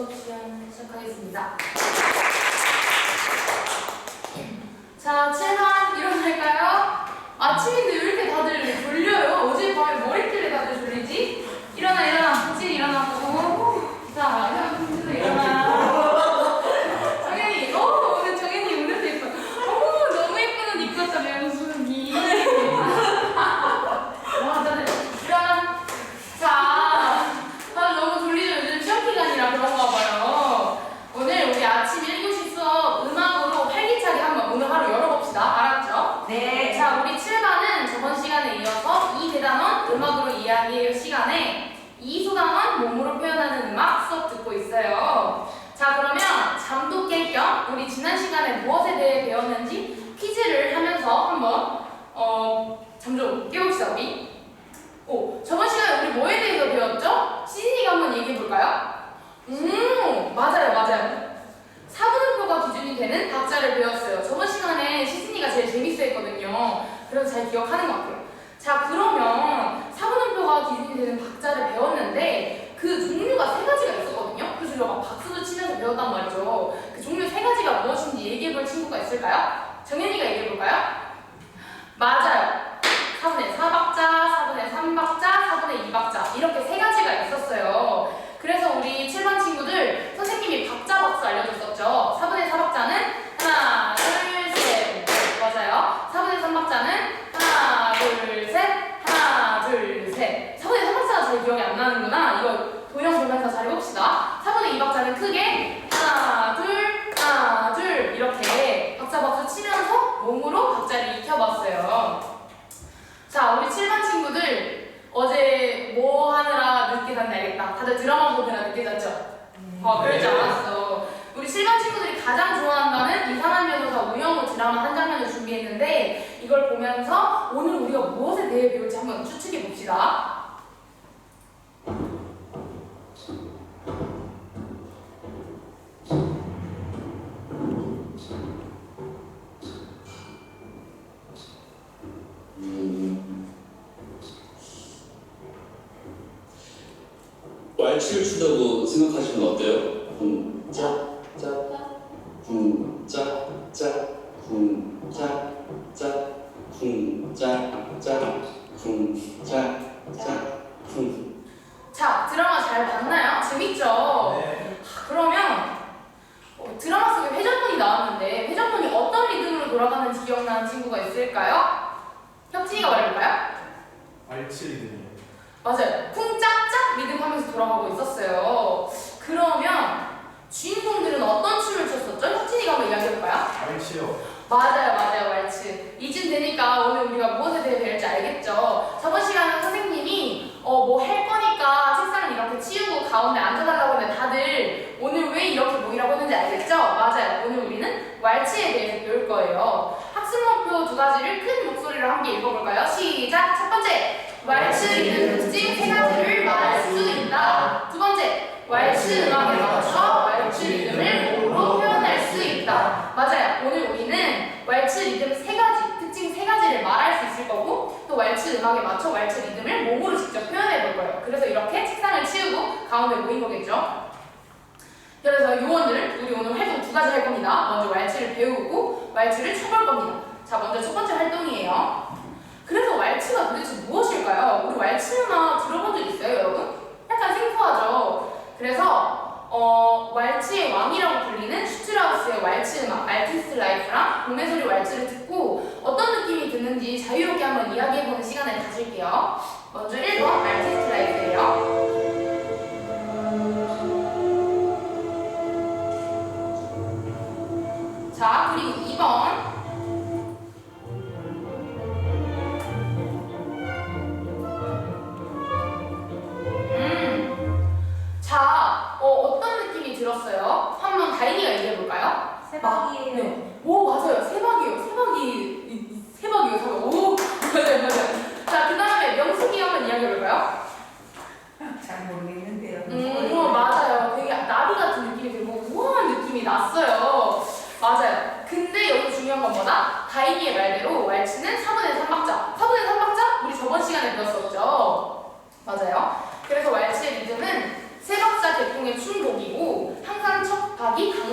수업 시간 시작하겠습니다. 자, 7반 일어날까요? 아침인데 왜 이렇게 다들 졸려요? 어젯밤에 뭐 했길래 다들 졸리지? 일어나, 일어나. 국진 일어나고. 자, 현진도 일어나. 정현이, 오, 오늘 정현이 오늘도 예뻐. 오, 너무 예쁜 옷 입고 왔다, 명순이. 와, 다들 일어나. 자, 다들 너무 졸리죠? 요즘 시험 기간이라 그런가 봐요. 오늘 우리 아침 1교시 수업 음악으로 활기차게 한번 오늘 하루 열어봅시다. 알았죠? 네. 자, 우리 7반은 저번 시간에 이어서 이 대단원 음악으로 이야기해요 시간에 이 소단원 몸으로 표현하는 음악 수업 듣고 있어요. 자, 그러면 잠도 깰 겸 우리 지난 시간에 무엇에 대해 배웠는지 퀴즈를 하면서 한번 어, 잠좀 깨봅시다, 우리. 오, 저번 시간에 우리 뭐에 대해서 배웠죠? 시진이가 한번 얘기해 볼까요? 음, 맞아요, 맞아요. 사분음표가 기준이 되는 박자를 배웠어요. 저번 시간에 시진이가 제일 재밌어 했거든요. 그래서 잘 기억하는 것 같아요. 자, 그러면 사분음표가 기준이 되는 박자를 배웠는데 그 종류가 세 가지가 있었거든요. 그래서 막 박수도 치면서 배웠단 말이죠. 그 종류 세 가지가 무엇인지 얘기해 볼 친구가 있을까요? 정현이가 얘기해 볼까요? 맞아요. 4분의 4박자, 4분의 3박자, 4분의 2박자 이렇게 세 가지가 있었어요. 그래서 우리 7번 친구들 선생님이 박자 박수 알려줬었죠. 4분의 4박자는 하나, 둘, 셋. 맞아요. 4분의 3박자는 하나, 둘, 셋. 하나, 둘, 셋. 4분의 3박자가 잘 기억이 안 나는구나. 이거 도형 보면서 잘 해봅시다. 4분의 2박자는 크게 하나, 둘, 하나, 둘 이렇게 박자 박수 치면서 몸으로 박자를 익혀봤어요. 자, 우리 7반 친구들 어제 뭐 잤나 알겠다. 다들 드라마 보느라 늦게 잤죠? 어, 그러지 않았어. 우리 7반 친구들이 가장 좋아한다는 이상한 변호사 우영우 드라마 한 장면을 준비했는데 이걸 보면서 오늘 우리가 무엇에 대해 배울지 한번 추측해 봅시다. 왈츠를 춘다고 생각하시면 어때요? 쿵짝짝 쿵짝짝 쿵짝짝 쿵짝짝 쿵짝짝 쿵 자, 드라마 잘 봤나요? 재밌죠? 네. 하, 그러면 어, 드라마 속에 회전문이 나왔는데 회전문이 어떤 리듬으로 돌아가는지 기억나는 친구가 있을까요? 혁진이가 말해볼까요? 알츠리듬이에요. 맞아요. 하면서 돌아가고 있었어요. 그러면 주인공들은 어떤 춤을 췄었죠? 혁진이가 한번 이야기해볼까요? 알츠요. 맞아요, 맞아요, 왈츠. 이쯤 되니까 오늘 우리가 무엇에 대해 배울지 알겠죠? 저번 시간에 선생님이 어, 뭐 할 거니까 책상을 이렇게 치우고 가운데 앉아달라고 했는데 다들 오늘 왜 이렇게 모이라고 했는지 알겠죠? 맞아요. 오늘 우리는 왈츠에 대해서 배울 거예요. 학습 목표 두 가지를 큰 목소리로 함께 읽어볼까요? 시작! 첫 번째, 왈츠 리듬 특징 세 가지를. 두 왈츠 음악에 맞춰 왈츠 리듬을 몸으로 표현할 수 있다. 맞아요. 오늘 우리는 왈츠 리듬 세 가지, 특징 세 가지를 말할 수 있을 거고 또 왈츠 음악에 맞춰 왈츠 리듬을 몸으로 직접 표현해 볼 거예요. 그래서 이렇게 책상을 치우고 가운데 모인 거겠죠. 그래서 요원들 우리 오늘 활동 두 가지 할 겁니다. 먼저 왈츠를 배우고 왈츠를 쳐볼 겁니다. 자, 먼저 첫 번째 활동이에요. 그래서 왈츠가 도대체 무엇일까요? 우리 왈츠 음악 들어본 적 있어요, 여러분? 그래서 어, 왈츠의 왕이라고 불리는 슈트라우스의 왈츠 음악 알티스트 라이프랑 봄의 소리 왈츠를 듣고 어떤 느낌이 드는지 자유롭게 한번 이야기해보는 시간을 가질게요. 먼저 1번 알티스트 라이프예요. 자, 그리고 2번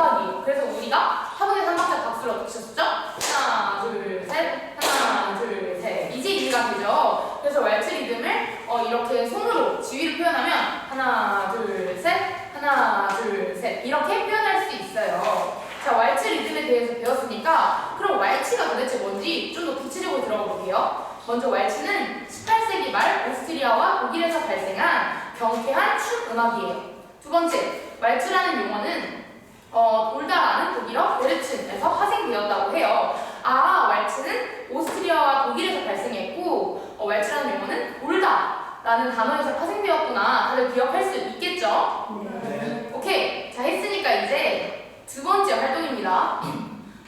1박 2일. 그래서 우리가 하루에 한 박자 박수를 어떠셨죠? 하나, 둘, 셋. 하나, 둘, 셋. 이제 이가 되죠. 그래서 왈츠 리듬을 어, 이렇게 손으로 지휘를 표현하면 하나, 둘, 셋. 하나, 둘, 셋. 이렇게 표현할 수 있어요. 자, 왈츠 리듬에 대해서 배웠으니까 그럼 왈츠가 도대체 뭔지 좀 더 구체적으로 들어가 볼게요. 먼저 왈츠는 18세기 말 오스트리아와 독일에서 발생한 경쾌한 춤 음악이에요. 두 번째, 왈츠라는 용어는 어, 돌다라는 독일어 베르츠에서 파생되었다고 해요. 아, 왈츠는 오스트리아와 독일에서 발생했고 어, 왈츠라는 용어는 돌다라는 단어에서 파생되었구나. 다들 기억할 수 있겠죠? 네. 오케이. 자, 했으니까 이제 두 번째 활동입니다.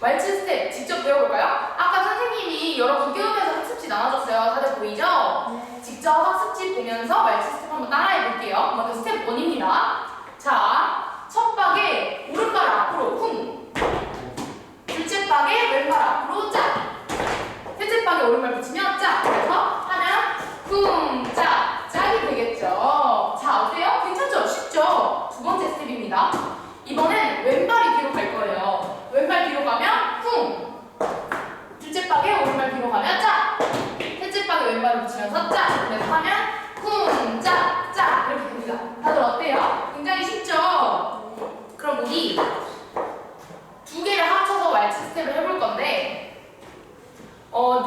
왈츠 스텝 직접 배워볼까요? 아까 선생님이 여러 국교음에서 학습지 나눠줬어요. 다들 보이죠? 직접 학습지 보면서 왈츠 스텝 한번 따라해 볼게요. 먼저 스텝 1입니다. 자, 첫 박에 오른발 앞으로 쿵. 둘째 박에 왼발 앞으로 짝. 셋째 박에 오른발 붙이면 짝. 그래서 하면 쿵, 짝. 짝이 되겠죠. 자, 어때요? 괜찮죠? 쉽죠? 두 번째 스텝입니다. 이번엔 왼발이 뒤로 갈 거예요. 왼발 뒤로 가면 쿵. 둘째 박에 오른발 뒤로 가면 짝. 셋째 박에 왼발을 붙이면서 짝. 그래서 하면 쿵, 짝, 짝. 이렇게 됩니다. 다들 어때요? 굉장히 쉽죠? 그럼 우리 두 개를 합쳐서 왈츠 스텝을 해볼 건데 어,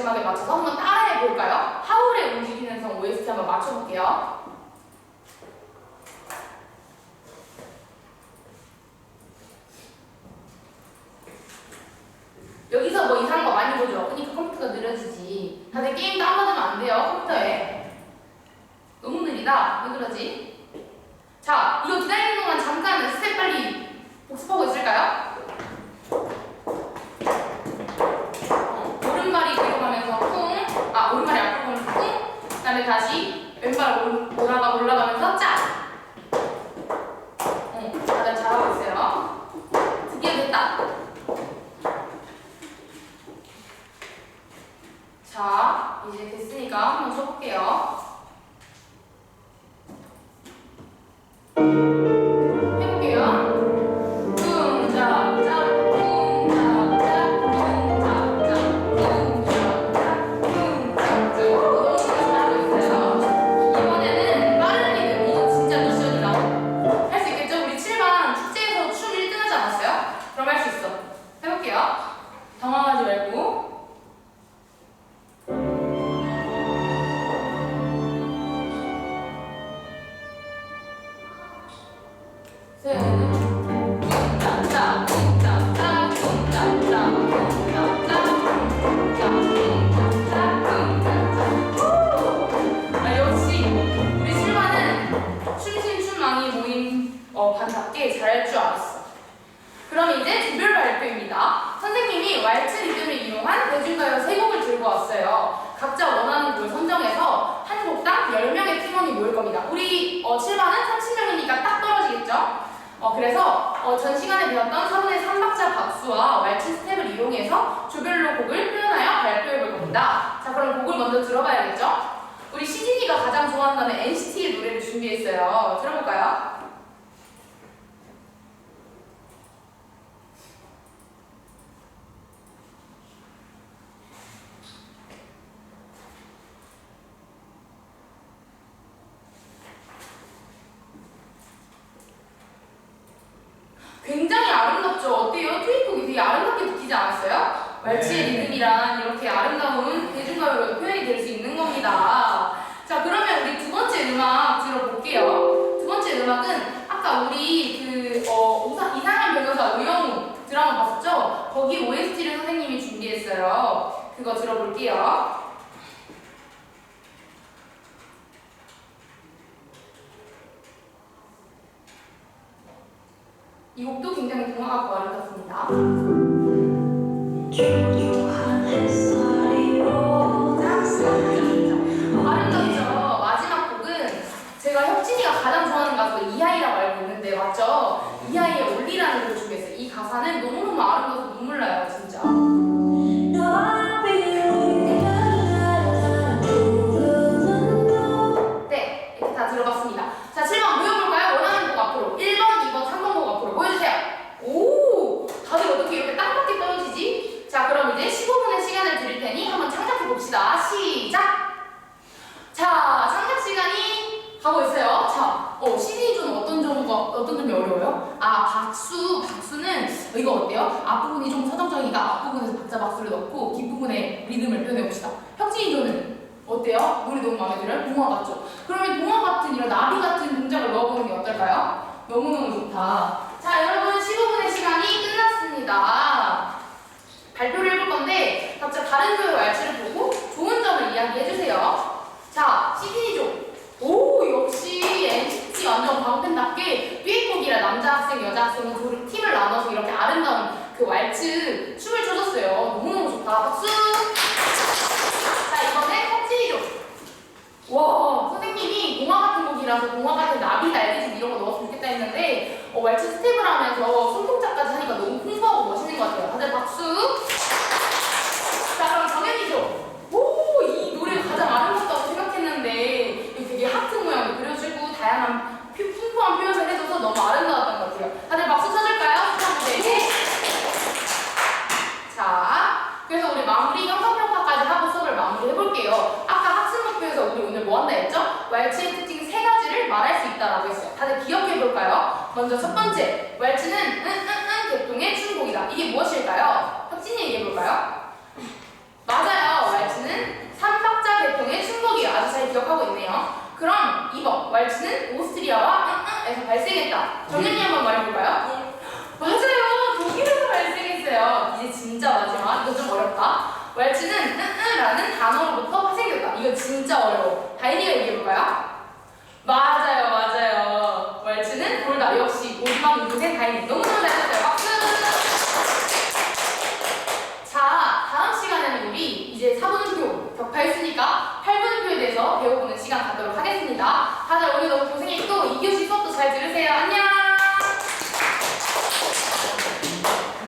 음악에 맞춰서 한번 따라해 볼까요? 하울의 움직이는 성 OST 한번 맞춰볼게요. 여기서 뭐 이상한 거 많이 보죠? 그러니까 컴퓨터가 느려지지. 다들 게임 다운받으면 안 돼요, 컴퓨터에. 너무 느리다. 왜 그러지? 자, 이거 기다리는 동안 잠깐 스텝 빨리 복습하고 있을까요? 어, 오른발이 뒤로 가면서 쿵, 아 오른발이 앞으로 가면서 쿵, 그다음에 다시 왼발 올- 올라가 올라가면서 겁니다. 우리 어, 7반은 30명이니까 딱 떨어지겠죠? 어, 그래서 어, 전 시간에 배웠던 서른의 3박자 박수와 왈츠 스텝을 이용해서 조별로 곡을 표현하여 발표해 볼 겁니다. 자, 그럼 곡을 먼저 들어봐야겠죠? 우리 시진이가 가장 좋아한다는 NCT의 노래를 준비했어요. 들어볼까요? 굉장히 어때요? 트윗곡이 되게 아름답게 느끼지 않았어요? 왈츠의 네. 리듬이란 이렇게 아름다운 대중가요로 표현이 될 수 있는 겁니다. 자, 그러면 우리 두 번째 음악 들어볼게요. 두 번째 음악은 아까 우리 그 어, 우사- 이상한 변호사 우영우 드라마 봤었죠? 거기 OST를 선생님이 준비했어요. 그거 들어볼게요. 이 곡도 굉장히 동화 같고 아름답습니다. 어때요? 노래 너무 마음에 들어요? 동화 같죠? 그러면 동화 같은 이런 나비 같은 동작을 넣어보는 게 어떨까요? 너무너무 좋다. 자, 여러분 15분의 시간이 끝났습니다. 발표를 해볼 건데 각자 다른 조의 왈츠를 보고 좋은 점을 이야기해주세요. 자, 시티니조. 오, 역시 NCT 완전 광팬답게 듀엣곡이라 남자 학생, 여자 학생은 팀을 나눠서 이렇게 아름다운 그 왈츠 춤을 춰줬어요. 너무너무 좋다. 박수! 곡이라서 동화 같은 나비, 날개짓 이런 거 넣었으면 좋겠다 했는데 어, 왈츠 스텝을 하면서 손동작까지 하니까 너무 풍부하고 멋있는 것 같아요. 다들 박수! 자, 그럼 정연이죠. 오, 이 노래 가장 아름답다고 생각했는데 이거 되게 하트 모양도 그려주고 다양한 표- 풍부한 표현을 해줘서 너무 아름다웠던 것 같아요. 다들 박수 쳐줄까요? 하나, 둘, 셋. 자, 그래서 우리 마무리 형성평가까지 하고 수업을 마무리 해볼게요. 아까 학습 목표에서 우리 오늘 뭐 한다 했죠? 왈츠의 특징 세 가지를 말할 수 있다라고 했어요. 다들 기억해볼까요? 먼저 첫 번째, 왈츠는 응응응 계통의 춤곡이다. 이게 무엇일까요? 혁진이 얘기해볼까요? 맞아요. 왈츠는 삼박자 계통의 춤곡이에요. 아주 잘 기억하고 있네요. 그럼 2번, 왈츠는 오스트리아와 응응에서 발생했다. 정연이 한번 말해볼까요? 맞아요. 독일에서 발생했어요. 이제 진짜 마지막. 이거 좀 어렵다. 왈츠는 응응라는 단어로부터 파생됐다. 이거 진짜 어려워. 다인이가